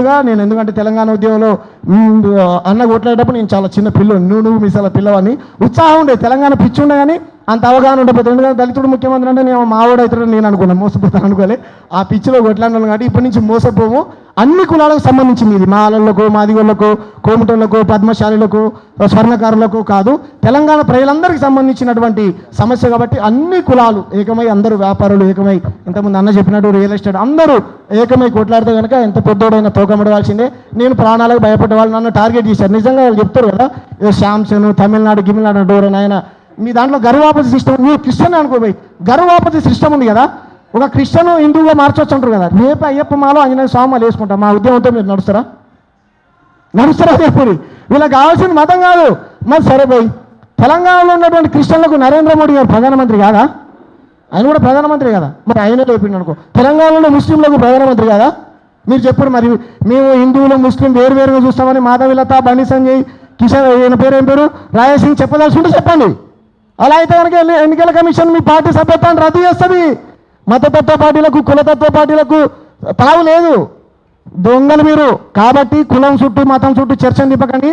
వ్యక్తులుగా నేను ఎందుకంటే తెలంగాణ ఉద్యమంలో అన్న కొట్లాడేటప్పుడు నేను చాలా చిన్న పిల్ల నువ్వు నువ్వు మిసాల పిల్లవాడిని. ఉత్సాహం ఉండే తెలంగాణ పిచ్చి ఉండే కానీ అంత అవగాహన ఉండకపోతే ఎందుకంటే దళితుడు ముఖ్యమంత్రి అంటే నేను మావాడు అవుతాడని నేను అనుకున్నాను మోసపోతాను అనుకోలే. ఆ పిచ్చిలో కొట్లాడినాను కాబట్టి ఇప్పటి నుంచి మోసపోము. అన్ని కులాలకు సంబంధించింది ఇది మాలలకు మాదిగోళ్ళకు కోమటోళ్ళకు పద్మశాలులకు స్వర్ణకారులకు కాదు. తెలంగాణ ప్రజలందరికీ సంబంధించినటువంటి సమస్య కాబట్టి అన్ని కులాలు ఏకమై అందరూ వ్యాపారులు ఏకమై. ఇంతకుముందు అన్న చెప్పినట్టు రియల్ ఎస్టేట్ అందరూ ఏకమై కొట్లాడితే కనుక ఎంత పెద్దోడైనా తోకమడవలసిందే నేను ప్రాణాలకు భయపడే వాళ్ళు నన్ను టార్గెట్ చేశారు. నిజంగా వాళ్ళు చెప్తారు కదా శాంసంగ్ తమిళనాడు గిమిళనాడు డోర్ ఆయన మీ దాంట్లో గర్వాపతి సిస్టమ్ మీరు క్రిస్టియన్ అనుకోబోయి. గర్వాపతి సిస్టమ్ ఉంది కదా. ఒక క్రిస్టియన్ హిందువుగా మార్చొచ్చు అంటారు కదా. రేపు అయ్యప్ప మాలో ఆంజనేయ స్వామి వేసుకుంటాం. మా ఉద్యమంతో మీరు నడుస్తారా? నడుస్తారా చెప్పండి వీళ్ళకి కావాల్సిన మతం కాదు. మరి సరే పోయి. తెలంగాణలో ఉన్నటువంటి క్రిస్టియన్లకు నరేంద్ర మోడీ గారు ప్రధానమంత్రి కాదా? ఆయన కూడా ప్రధానమంత్రి కదా. మరి ఆయన లేపిండు అనుకో. తెలంగాణలో ముస్లింలకు ప్రధానమంత్రి కదా? మీరు చెప్పారు మరి. మేము హిందువులు ముస్లిం వేరు వేరుగా చూస్తామని మాధవిలత బండి సంజయ్ కిషన్ ఈయన పేరు ఏం పేరు? రాయసింగ్ చెప్పదలుచుకుంటే చెప్పండి. అలా అయితే కనుక ఎన్నికల కమిషన్ మీ పార్టీ సభ్యత్వాన్ని రద్దు చేస్తుంది? మతతత్వ పార్టీలకు కులతత్వ పార్టీలకు తావు లేదు. దొంగలు మీరు. కాబట్టి కులం చుట్టూ మతం చుట్టూ చర్చ తిప్పకండి